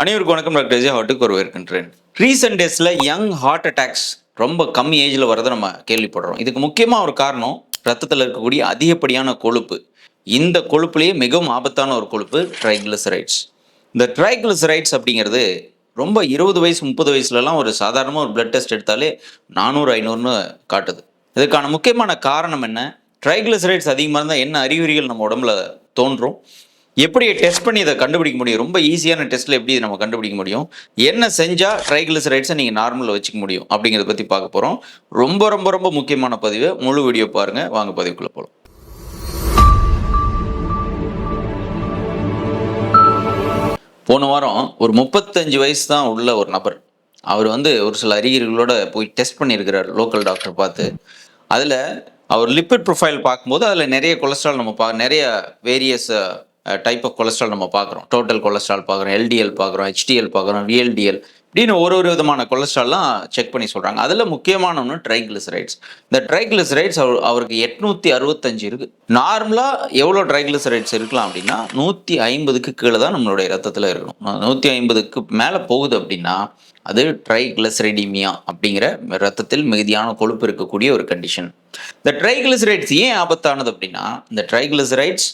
அனைவருக்கும் வணக்கம். டாக்டர் விஜய் ஹாட்டுக்கு வரவேற்கின்றேன் ரீசெண்ட் டேஸில் யங் ஹார்ட் அட்டாக்ஸ் ரொம்ப கம்மி ஏஜில் வரதை நம்ம கேள்விப்படுறோம். இதுக்கு முக்கியமாக ஒரு காரணம் ரத்தத்தில் இருக்கக்கூடிய அதிகப்படியான கொழுப்பு. இந்த கொழுப்புலேயே மிகவும் ஆபத்தான ஒரு கொழுப்பு ட்ரைக்ளிசரைட்ஸ் இந்த ட்ரைக்ளிசரைட்ஸ் அப்படிங்கிறது ரொம்ப இருபது வயசு முப்பது வயசுலலாம் ஒரு சாதாரணமாக ஒரு பிளட் டெஸ்ட் எடுத்தாலே நானூறு ஐநூறுன்னு காட்டுது. இதுக்கான முக்கியமான காரணம் என்ன? ட்ரைக்ளிசரைட்ஸ் அதிகமாக இருந்தால் என்ன அறிகுறிகள் நம்ம உடம்புல தோன்றும்? எப்படி டெஸ்ட் பண்ணி இதை கண்டுபிடிக்க முடியும்? ரொம்ப ஈஸியான டெஸ்ட்டில் எப்படி நம்ம கண்டுபிடிக்க முடியும்? என்ன செஞ்சால் ட்ரைகிளிசரைட்ஸை நீங்கள் நார்மலில் வச்சுக்க முடியும்? அப்படிங்கிறத பற்றி பார்க்க போகிறோம் ரொம்ப ரொம்ப ரொம்ப முக்கியமான பதிவு. முழு வீடியோ பாருங்கள் வாங்க பதிவுக்குள்ளே போகலாம் போன வாரம் ஒரு முப்பத்தஞ்சு வயசு தான் உள்ள ஒரு நபர். அவர் வந்து ஒரு சில அறிகுறிகளோட போய் டெஸ்ட் பண்ணியிருக்கிறார் லோக்கல் டாக்டர் பார்த்து. அதில் அவர் லிப்பிட் ப்ரொஃபைல் பார்க்கும்போது அதில் நிறைய கொலஸ்ட்ரால் நம்ம பா நிறைய வேரியஸ் டைப் ஆஃப் கொலஸ்ட்ரால் நம்ம பார்க்குறோம். டோட்டல் கொலஸ்ட்ரால் பார்க்குறோம் எல்டிஎல் பார்க்குறோம் ஹெச்டிஎல் பார்க்குறோம் விஎல்டிஎல் இப்படின்னு ஒரு ஒரு விதமான கொலஸ்ட்ரால்லாம் செக் பண்ணி சொல்கிறாங்க அதில் முக்கியமான ஒன்று ட்ரைக்ளிசரைட்ஸ் இந்த ட்ரைக்ளிசரைட்ஸ் அவர் அவருக்கு எட்நூற்றி அறுபத்தஞ்சு இருக்குது நார்மலாக எவ்வளோ ட்ரைக்ளிசரைட்ஸ் இருக்கலாம் அப்படின்னா நூற்றி ஐம்பதுக்கு கீழே தான் நம்மளுடைய ரத்தத்தில் இருக்கணும். நூற்றி ஐம்பதுக்கு மேலே போகுது அப்படின்னா அது ட்ரைக்ளிசரைடிமியா அப்படிங்கிற ரத்தத்தில் மிகுதியான கொழுப்பு இருக்கக்கூடிய ஒரு கண்டிஷன் இந்த ட்ரைக்ளிசரைட்ஸ் ஏன் ஆபத்தானது அப்படின்னா இந்த ட்ரைக்ளிசரைட்ஸ்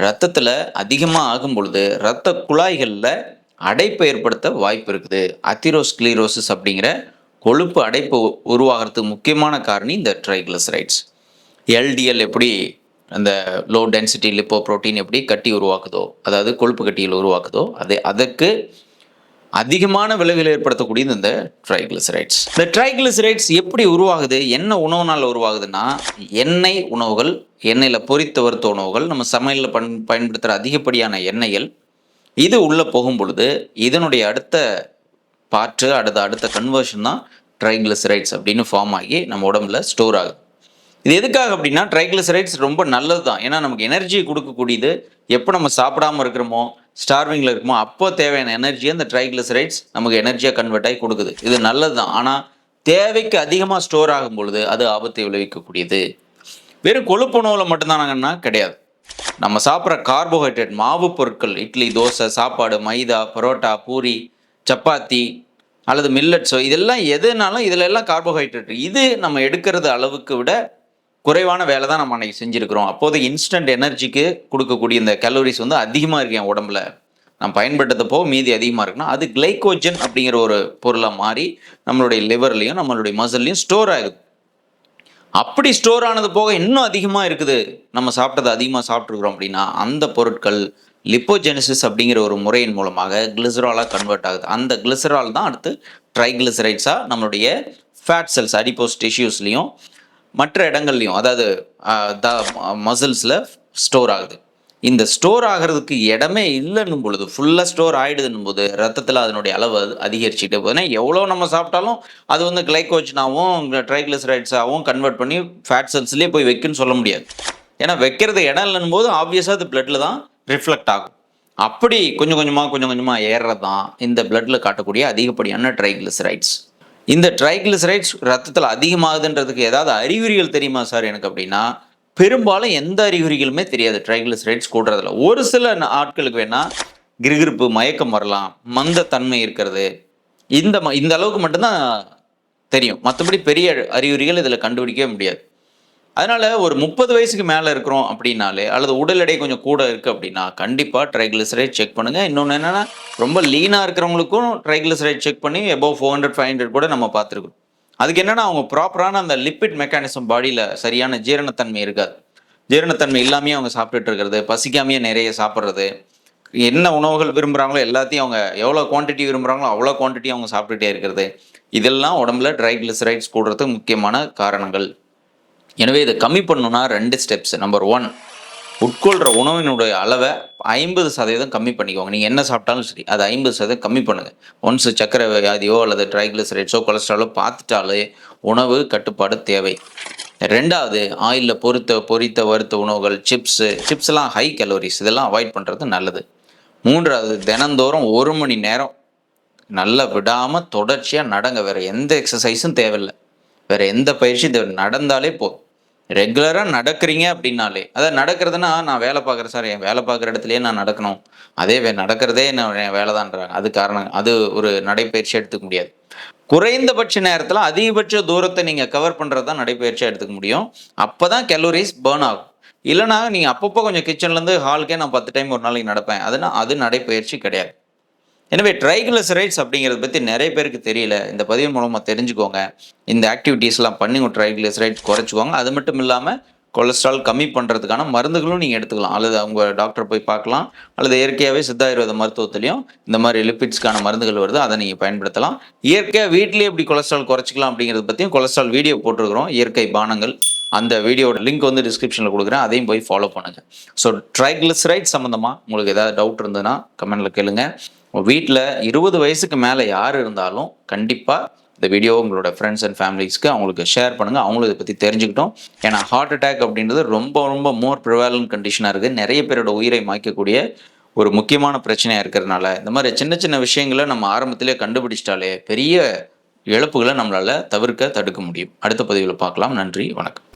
ரத்தத்தில் அதிகமாக ஆகும் பொழுது ரத்த குழாய்களில் அடைப்பு ஏற்படுத்த வாய்ப்பு இருக்குது. அத்திரோஸ்கிளீரோசிஸ் அப்படிங்கிற கொழுப்பு அடைப்பு உருவாகிறதுக்கு முக்கியமான காரணி இந்த ட்ரைக்ளிசரைட்ஸ். எல்டிஎல் எப்படி அந்த லோ டென்சிட்டி லிப்போ ப்ரோட்டீன் எப்படி கட்டி உருவாக்குதோ அதாவது கொழுப்பு கட்டியில் உருவாக்குதோ அதை அதற்கு அதிகமான விளைவில் ஏற்படுத்தக்கூடியது இந்த ட்ரைகிளிசரைட்ஸ் இந்த ட்ரைகிளிசரைட்ஸ் எப்படி உருவாகுது? என்ன உணவுனால் உருவாகுதுன்னா எண்ணெய் உணவுகள் எண்ணெயில் பொரித்த வறுத்த உணவுகள் நம்ம சமையலில் பன் பயன்படுத்துகிற அதிகப்படியான எண்ணெய்கள் இது உள்ளே போகும் பொழுது இதனுடைய அடுத்த பாற்று அடுத்த அடுத்த கன்வர்ஷன் தான் ட்ரைகிளிசரைட்ஸ் அப்படின்னு ஃபார்ம் ஆகி நம்ம உடம்புல ஸ்டோர் ஆகுது. இது எதுக்காக அப்படின்னா ட்ரைகிளிசரைட்ஸ் ரொம்ப நல்லது தான் ஏன்னா நமக்கு எனர்ஜி கொடுக்கக்கூடியது எப்போ நம்ம சாப்பிடாம இருக்கிறோமோ ஸ்டார்விங்கில் இருக்குமோ அப்போ தேவையான எனர்ஜியை அந்த ட்ரைக்ளிசரைட்ஸ் நமக்கு எனர்ஜியாக கன்வெர்ட் ஆகி கொடுக்குது. இது நல்லது தான். ஆனால் தேவைக்கு அதிகமாக ஸ்டோர் ஆகும் பொழுது அது ஆபத்தை விளைவிக்கக்கூடியது. வெறும் கொழுப்பு உணவில் மட்டும்தானாங்கன்னா கிடையாது. நம்ம சாப்பிட்ற கார்போஹைட்ரேட் மாவு பொருட்கள் இட்லி தோசை சாப்பாடு மைதா பரோட்டா பூரி சப்பாத்தி அல்லது மில்லட்ஸோ இதெல்லாம் எதுனாலும் இதில் எல்லாம் கார்போஹைட்ரேட் இது நம்ம எடுக்கிறது அளவுக்கு விட குறைவான வேலை தான் நம்ம அன்னைக்கு செஞ்சுருக்கிறோம். அப்போது இன்ஸ்டன்ட் எனர்ஜிக்கு கொடுக்கக்கூடிய இந்த கலோரிஸ் வந்து அதிகமாக இருக்கு என் உடம்புல. நம்ம பயன்படுத்தப்போ மீதி அதிகமாக இருக்குன்னா அது கிளைக்கோஜன் அப்படிங்கிற ஒரு பொருளாக மாறி நம்மளுடைய லிவர்லையும் நம்மளுடைய மசில்லையும் ஸ்டோர் ஆகுது. அப்படி ஸ்டோர் ஆனது போக இன்னும் அதிகமாக இருக்குது. நம்ம சாப்பிட்டது அதிகமாக சாப்பிட்ருக்குறோம் அப்படின்னா அந்த பொருட்கள் லிப்போஜெனிசிஸ் அப்படிங்கிற ஒரு முறையின் மூலமாக கிளிசராலாக கன்வெர்ட் ஆகுது. அந்த கிளிசரால் தான் அடுத்து ட்ரைகிளிசரைட்ஸாக நம்மளுடைய ஃபேட் செல்ஸ் அடிப்போஸ் டிஷ்யூஸ்லேயும் மற்ற இடங்கள்லையும் அதாவது த மசில்ஸில் ஸ்டோர் ஆகுது. இந்த ஸ்டோர் ஆகிறதுக்கு இடமே இல்லைன்னும் பொழுது ஃபுல்லாக ஸ்டோர் ஆகிடுதுன்னும் போது ரத்தத்தில் அதனுடைய அளவு அது அதிகரிச்சுக்கிட்டே போகுதுன்னா எவ்வளோ நம்ம சாப்பிட்டாலும் அது வந்து கிளைக்கோஜனாகவும் ட்ரைக்ளிசரைட்ஸாகவும் கன்வெர்ட் பண்ணி ஃபேட் செல்ஸ்லேயே போய் வைக்குன்னு சொல்ல முடியாது. ஏன்னா வைக்கிறது இடம் இல்லைன்னு போது ஆப்வியஸாக அது பிளட்டில் தான் ரிஃப்ளெக்ட் ஆகும். அப்படி கொஞ்சம் கொஞ்சமாக கொஞ்சம் கொஞ்சமாக ஏறுறது தான் இந்த பிளட்டில் காட்டக்கூடிய அதிகப்படியான ட்ரைக்ளிசரைட்ஸ் இந்த ட்ரைக்ளிசரைட்ஸ் ரத்தத்தில் அதிகமாகுதுன்றதுக்கு ஏதாவது அறிகுறிகள் தெரியுமா சார் எனக்கு அப்படின்னா பெரும்பாலும் எந்த அறிகுறிகளுமே தெரியாது ட்ரைக்ளிசரைட்ஸ் கூடுறதுல. ஒரு சில ஆட்களுக்கு வேணால் கிருகிருப்பு மயக்கம் வரலாம் மந்த தன்மை இருக்கிறது. இந்த ம- இந்த அளவுக்கு மட்டும்தான் தெரியும். மற்றபடி பெரிய அறிகுறிகள் இதில் கண்டுபிடிக்கவே முடியாது. அதனால ஒரு முப்பது வயசுக்கு மேலே இருக்கிறோம் அப்படின்னாலே அல்லது உடல் எடை கொஞ்சம் கூட இருக்கு அப்படின்னா கண்டிப்பாக ட்ரைக்ளிசரைட் செக் பண்ணுங்க. இன்னொன்று என்னன்னா ரொம்ப லீனாக இருக்கிறவங்களுக்கும் ட்ரைக்ளிசரைட் செக் பண்ணி above four hundred five hundred கூட நம்ம பார்த்துருக்கோம். அதுக்கு என்னன்னா அவங்க ப்ராப்பரான அந்த லிப்பிட் மெக்கானிசம் பாடியில் சரியான ஜீரணத்தன்மை இருக்காது. ஜீரணத்தன்மை இல்லாமையே அவங்க சாப்பிட்டுட்டு இருக்கிறது பசிக்காமையே நிறைய சாப்பிட்றது. என்ன உணவுகள் விரும்புகிறாங்களோ எல்லாத்தையும் அவங்க எவ்வளோ குவான்டிட்டி விரும்புகிறாங்களோ அவ்வளோ குவான்டிட்டி அவங்க சாப்பிட்டுட்டே இருக்கிறது. இதெல்லாம் உடம்புல ட்ரைக்ளிசரைட்ஸ் கூடுறதுக்கு முக்கியமான காரணங்கள். எனவே இதை கம்மி பண்ணணும்னா ரெண்டு ஸ்டெப்ஸ் நம்பர் ஒன் உட்கொள்கிற உணவினுடைய அளவை ஐம்பது சதவீதம் கம்மி பண்ணிக்கோங்க. நீங்கள் என்ன சாப்பிட்டாலும் சரி அது ஐம்பது சதவீதம் கம்மி பண்ணுங்கள் ஒன்ஸ் சக்கரை வியாதியோ அல்லது ட்ரைக்ளிசரைட்ஸோ கொலஸ்ட்ராலோ பார்த்துட்டாலே உணவு கட்டுப்பாடு தேவை. ரெண்டாவது ஆயிலில் பொறுத்த பொரித்த வறுத்த உணவுகள் சிப்ஸு சிப்ஸ்லாம் ஹை கலோரிஸ் இதெல்லாம் அவாய்ட் பண்ணுறது நல்லது. மூன்றாவது தினந்தோறும் ஒரு மணி நேரம் நல்லா விடாமல் தொடர்ச்சியாக நடங்க. வேறு எந்த எக்ஸசைஸும் தேவையில்லை. வேறு எந்த பயிற்சியும் தேவை நடந்தாலே போதும். ரெகுலராக நடக்கிறீங்க அப்படின்னாலே அதாவது நடக்கிறதுனா நான் வேலை பார்க்குறேன் சார் என் வேலை பார்க்குற இடத்துலயே நான் நடக்கணும். அதே வே நடக்கிறதே என்ன என் வேலை தான்றாங்க அது காரணம் அது ஒரு நடைப்பயிற்சி எடுத்துக்க முடியாது. குறைந்தபட்ச நேரத்தில் அதிகபட்ச தூரத்தை நீங்கள் கவர் பண்ணுறது தான் நடைப்பயிற்சியாக எடுத்துக்க முடியும். அப்போ தான் கலோரிஸ் பேர்ன் ஆகும். இல்லைனா நீங்கள் அப்பப்போ கொஞ்சம் கிச்சன்லேருந்து ஹாலுக்கே நான் பத்து டைம் ஒரு நாளைக்கு நடப்பேன். அதுனா அது நடைப்பயிற்சி கிடையாது. எனவே ட்ரைகிளிசரைட்ஸ் அப்படிங்கிறத பற்றி நிறைய பேருக்கு தெரியல. இந்த பதிவு மூலமாக தெரிஞ்சுக்கோங்க. இந்த ஆக்டிவிட்டீஸ்லாம் பண்ணி உங்கள் ட்ரைகிளிசரைட்ஸ் குறைச்சிக்கோங்க. அது மட்டும் இல்லாமல் கொலஸ்ட்ரால் கம்மி பண்ணுறதுக்கான மருந்துகளும் நீங்கள் எடுத்துக்கலாம். அல்லது அவங்க டாக்டர் போய் பார்க்கலாம். அல்லது இயற்கையாகவே சித்தாயுர்வேத மருத்துவத்துலேயும் இந்த மாதிரி லிப்பிட்ஸ்க்கான மருந்துகள் வருது. அதை நீங்கள் பயன்படுத்தலாம். இயற்கையாக வீட்டிலேயே எப்படி கொலஸ்ட்ரால் குறைச்சிக்கலாம் அப்படிங்கிறத பற்றியும் கொலஸ்ட்ரால் வீடியோ போட்டிருக்கிறோம். இயற்கை பானங்கள். அந்த வீடியோட லிங்க் வந்து டிஸ்கிரிப்ஷனில் கொடுக்குறேன். அதையும் போய் ஃபாலோ பண்ணுங்கள் ஸோ ட்ரைக்ளிசரைட் சம்மந்தமாக உங்களுக்கு ஏதாவது டவுட் இருந்ததுன்னா கமெண்டில் கேளுங்கள் உங்கள் வீட்டில் இருபது வயசுக்கு மேலே யார் இருந்தாலும் கண்டிப்பாக இந்த வீடியோ உங்களோட ஃப்ரெண்ட்ஸ் அண்ட் ஃபேமிலிஸ்க்கு அவங்களுக்கு ஷேர் பண்ணுங்கள் அவங்களும் இதை பற்றி தெரிஞ்சுக்கிட்டோம். ஏன்னா ஹார்ட் அட்டாக் அப்படின்றது ரொம்ப ரொம்ப மோர் ப்ரிவாலன் கண்டிஷனாக இருக்குது நிறைய பேரோட உயிரை மாய்க்கக்கூடிய ஒரு முக்கியமான பிரச்சனையாக இருக்கிறதுனால இந்த மாதிரி சின்ன சின்ன விஷயங்களை நம்ம ஆரம்பத்திலே கண்டுபிடிச்சிட்டாலே பெரிய இழப்புகளை நம்மளால் தவிர்க்க தடுக்க முடியும். அடுத்த பதிவில் பார்க்கலாம். நன்றி வணக்கம்.